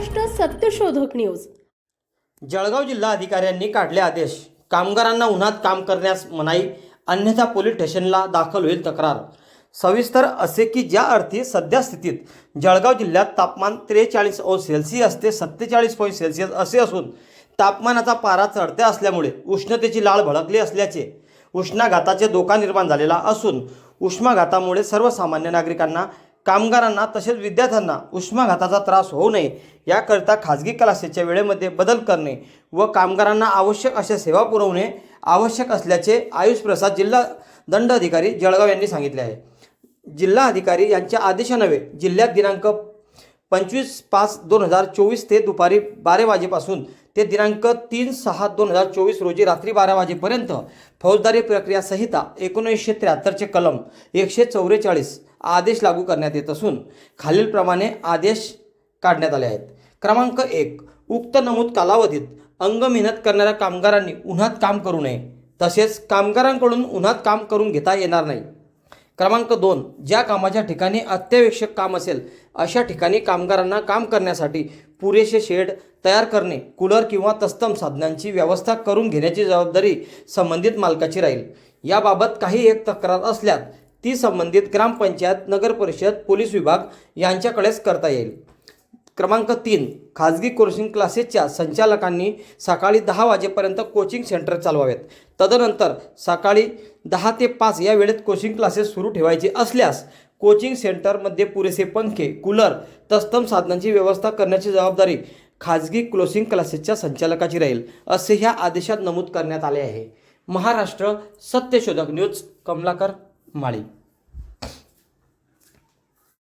सत्यशोधक न्यूज. जळगाव जिल्हा अधिकाऱ्यांनी काढले आदेश. कामगारांना उन्हात काम करण्यास मनाई अन्यथा पोलीस स्टेशनला दाखल होईल तक्रार. सविस्तर असे की ज्या अर्थी सध्या स्थितीत जळगाव जिल्ह्यात तापमान त्रेचाळीस अंश सेल्सिअस ते सत्तेचाळीस पॉईंट सेल्सिअस असे असून तापमानाचा पारा चढत्या असल्यामुळे उष्णतेची लाळ भडकली असल्याचे उष्माघाताचे धोका निर्माण झालेला असून उष्माघातामुळे सर्वसामान्य नागरिकांना कामगारांना तसेच विद्यार्थ्यांना उष्माघाताचा त्रास होऊ नये. याकरिता खाजगी क्लासेसच्या वेळेमध्ये बदल करणे व कामगारांना आवश्यक अशा सेवा पुरवणे आवश्यक असल्याचे आयुष प्रसाद जिल्हा दंड अधिकारी जळगाव यांनी सांगितले आहे. जिल्हा अधिकारी यांच्या आदेशानवे जिल्ह्यात दिनांक पंचवीस पाच दोन हजार चोवीस ते दुपारी बारा वाजेपासून ते दिनांक तीन सहा दोन हजार चोवीस रोजी रात्री बारा वाजेपर्यंत फौजदारी प्रक्रिया संहिता एकोणीसशे त्र्याहत्तरचे कलम एकशे चौवेचाळीस आदेश लागू करण्यात येत असून खालीलप्रमाणे आदेश काढण्यात आले आहेत. क्रमांक एक उक्त नमूद कालावधीत अंग मेहनत करणाऱ्या कामगारांनी उन्हात काम करू नये तसेच कामगारांकडून उन्हात काम करून घेता येणार नाही. क्रमांक दोन ज्या कामाच्या ठिकाणी अत्यावश्यक काम असेल अशा ठिकाणी कामगारांना काम करण्यासाठी पुरेसे शेड तयार करणे कूलर किंवा तस्तम साधनांची व्यवस्था करून घेण्याची जबाबदारी संबंधित मालकाची राहील. याबाबत काही एक तक्रार असल्यास ती संबंधित ग्रामपंचायत नगरपरिषद पोलीस विभाग यांच्याकडेच करता येईल. क्रमांक तीन खाजगी कोचिंग क्लासेसच्या संचालकांनी सकाळी दहा वाजेपर्यंत कोचिंग सेंटर चालवावेत. तदनंतर सकाळी दहा ते पाच या वेळेत कोचिंग क्लासेस सुरू ठेवायचे असल्यास कोचिंग सेंटरमध्ये पुरेसे पंखे कूलर तत्सम साधनांची व्यवस्था करण्याची जबाबदारी खाजगी क्लोसिंग क्लासेसच्या संचालकाची राहील असे ह्या आदेशात नमूद करण्यात आले आहे. महाराष्ट्र सत्यशोधक न्यूज कमलाकर. Vale.